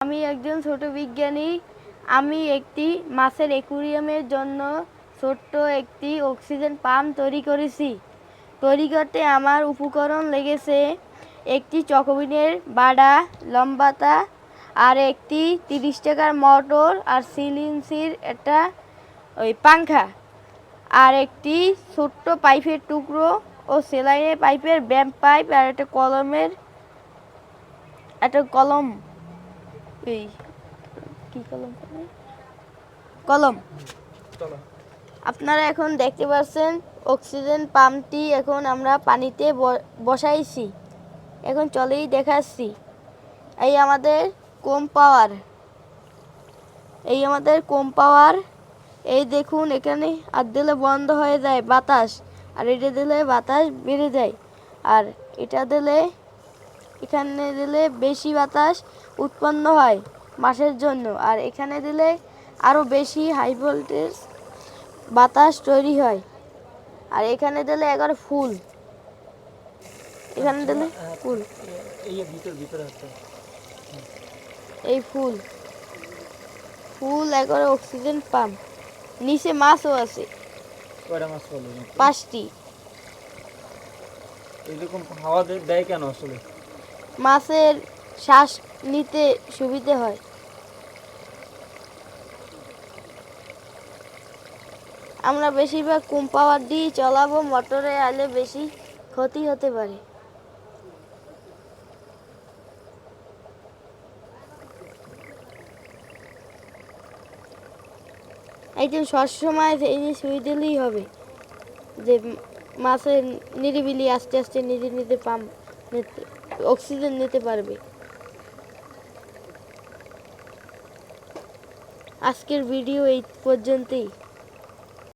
আমি একজন ছোট বিজ্ঞানী। আমি একটি মাছের অ্যাকুরিয়ামের জন্য ছোট্ট একটি অক্সিজেন পাম্প তৈরি করেছি। তৈরি করতে আমার উপকরণ লেগেছে একটি চকবিনের বাডা, লম্বাতা আর একটি তিরিশ টাকার মোটর আর সিলিন্সির একটা ওই পাংখা আর একটি ছোট্ট পাইপের টুকরো ও সেলাইনের পাইপের ব্যাম্প পাইপ আর একটা কলমের, একটা কলম। এই কি কলম কলম। আপনারা এখন দেখতে পাচ্ছেন অক্সিজেন পাম্পটি এখন আমরা পানিতে বসাইছি। এখন চলেই দেখাচ্ছি। এই আমাদের কম পাওয়ার। এই আমাদের কম পাওয়ার। এই দেখুন এখানে আর দিলে বন্ধ হয়ে যায় বাতাস। আর এটা দিলে বাতাস বেড়ে যায়। আর এটা দিলে এখানে দিলে বেশি বাতাস উৎপন্ন হয় মাসের জন্য। আর এখানে দিলে আরও বেশি হাই ভোল্টেজ বাতাস তৈরি হয়। আর এখানে দিলে একবার ফুল। এখানে দিলে ফুল। এই ফুল। ফুল একবারে অক্সিজেন পাম্প নিচে মাছও আছে। পাঁচটি। এরকম হাওয়া দেয় কেন আসলে? মাছের শ্বাস নিতে সুবিধে হয়। আমরা বেশিরভাগ কম পাওয়ার দিয়ে চলাবো, মোটরে আলে বেশি ক্ষতি হতে পারে। একদম সবসময় এই জিনিস দিলেই হবে, যে মাছের নিরিবিলি আস্তে আস্তে নিজে নিজে পাম্প নিতে অক্সিজেন নিতে পারবে। আজকের ভিডিও এই পর্যন্তই।